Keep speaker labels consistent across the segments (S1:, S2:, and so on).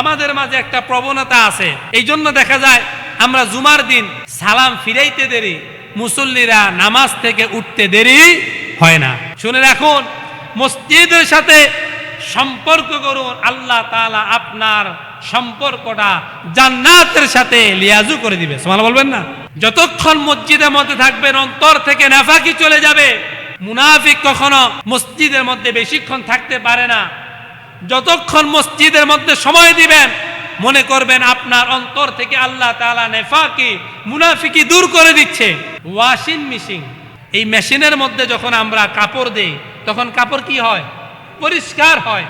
S1: আমাদের মাঝে একটা প্রবণতা আছে। এই জন্য দেখা যায়, আমরা জুমার দিন সালাম ফিরাইতে দেরি, মুসল্লিরা নামাজ থেকে উঠতে দেরি হয় না। শুনে রাখুন, মসজিদের সাথে সম্পর্ক করুন, আল্লাহ তাআলা আপনার সম্পর্কটা জান্নাতের সাথে লিয়াজু করে দিবে। সমাল বলবেন না? যতক্ষণ মসজিদের মধ্যে থাকবেন, অন্তর থেকে নাফাকি চলে যাবে। মুনাফিক কখনো মসজিদের মধ্যে বেশিক্ষণ থাকতে পারে না। যতক্ষণ মসজিদের মধ্যে সময় দিবেন, মনে করবেন আপনার অন্তর থেকে আল্লাহ নেফাকি, মুনাফিকি দূর করে দিচ্ছে। Washing machine. এই মেশিনের মধ্যে যখন আমরা কাপড় দেই, তখন কাপড় কি হয়? পরিষ্কার হয়।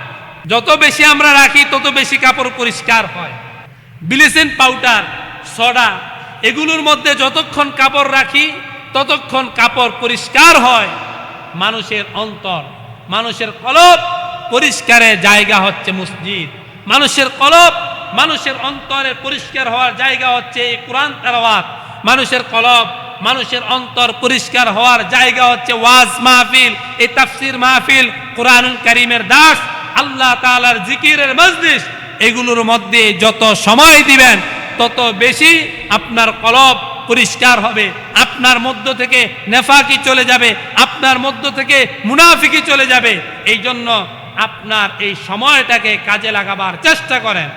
S1: যত বেশি আমরা রাখি, তত বেশি কাপড় পরিষ্কার হয়। ব্লিচিং পাউডার, সোডা, এগুলোর মধ্যে যতক্ষণ কাপড় রাখি, ততক্ষণ কাপড় পরিষ্কার হয়। মানুষের অন্তর, মানুষের কলব পরিষ্কারের জায়গা হচ্ছে মসজিদ। মানুষের কলব, মানুষের অন্তরে পরিষ্কার হওয়ার জায়গা হচ্ছে এই কোরআন তেলাওয়াত। মানুষের কলব, মানুষের অন্তর পরিষ্কার হওয়ার জায়গা হচ্ছে ওয়াজ মাহফিল। এই তাফসির মাহফিল কোরআনুল করিমের দাস, আল্লাহ তাআলার জিকিরের মজলিস। এগুলোর মধ্যে যত সময় দিবেন, তত বেশি আপনার কলব পরিষ্কার হবে। আপনার মধ্য থেকে নেফাকি চলে যাবে, আপনার মধ্য থেকে মুনাফিকি চলে যাবে। এই জন্য আপনার এই সময়টাকে কাজে লাগাবার চেষ্টা করেন।